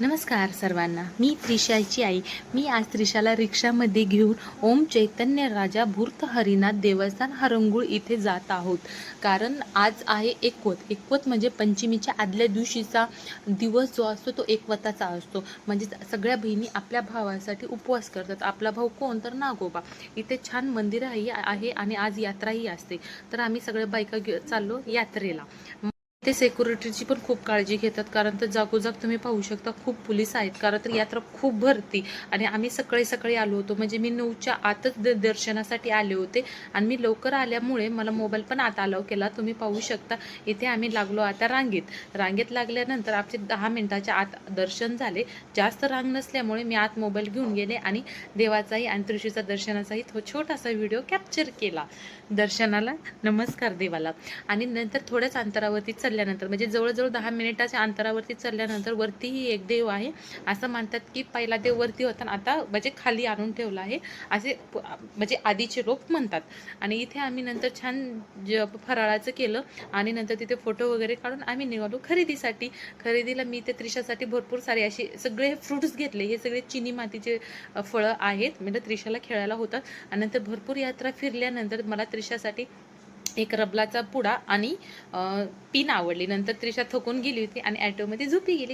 नमस्कार सर्वांना. मी त्रिशाची आई. मी आज त्रिशाला रिक्षामध्ये घेऊन ओम चैतन्य राजा भूर्त हरिनाथ देवस्थान हरंगुळ इथे जात आहोत. कारण आज आहे एकवत. एकवत म्हणजे पंचमीच्या आदल्या दिवशीचा दिवस जो असतो तो एकवताचा असतो. म्हणजे सगळ्या बहिणी आपल्या भावासाठी उपवास करतात. आपला भाऊ कोण? तर नागोबा. इथे छान मंदिरही आहे आणि आज यात्राही असते. तर आम्ही सगळ्या बायका चाललो यात्रेला. ते सेक्युरिटीची पण खूप काळजी घेतात कारण तर जागोजाग तुम्ही पाहू शकता खूप पोलीस आहेत. कारण तर यात्रा खूप भरती. आणि आम्ही सकाळी सकाळी आलो होतो. म्हणजे मी नऊच्या आतच द- दर्शनासाठी आले होते. आणि मी लवकर आल्यामुळे मला मोबाईल पण आता अलाव केला. तुम्ही पाहू शकता इथे आम्ही लागलो आता रांगेत. रांगेत लागल्यानंतर आमचे दहा मिनटाच्या आत दर्शन झाले. जास्त रांग नसल्यामुळे मी आत मोबाईल घेऊन गेले आणि देवाचाही आणि त्रिशीचा दर्शनाचाही थो छोटासा व्हिडिओ कॅप्चर केला. दर्शनाला नमस्कार देवाला. आणि नंतर थोड्याच अंतरावरती चालल्यानंतर म्हणजे जवळजवळ दहा मिनिटाच्या अंतरावरती चालल्यानंतर वरतीही एक देव आहे. असं म्हणतात की पहिला देव वरती होता आणि आता म्हणजे खाली आणून ठेवला आहे. असे प- म्हणजे आधीचे लोक म्हणतात. आणि इथे आम्ही नंतर छान ज फराळाचं केलं आणि नंतर तिथे फोटो वगैरे काढून आम्ही निघालो खरेदीसाठी. खरेदीला मी ते त्रिशासाठी भरपूर सारे असे सगळे फ्रुट्स घेतले. हे सगळे चिनी मातीचे फळं आहेत. म्हणजे त्रिशाला खेळायला होतात. आणि नंतर भरपूर यात्रा फिरल्यानंतर मला त्रिशासाठी एक रबलाचा पुडा आणि पिन आवडली. नंतर त्रिशा थकून गेली होती आणि ॲटोमध्ये झोपी गेली.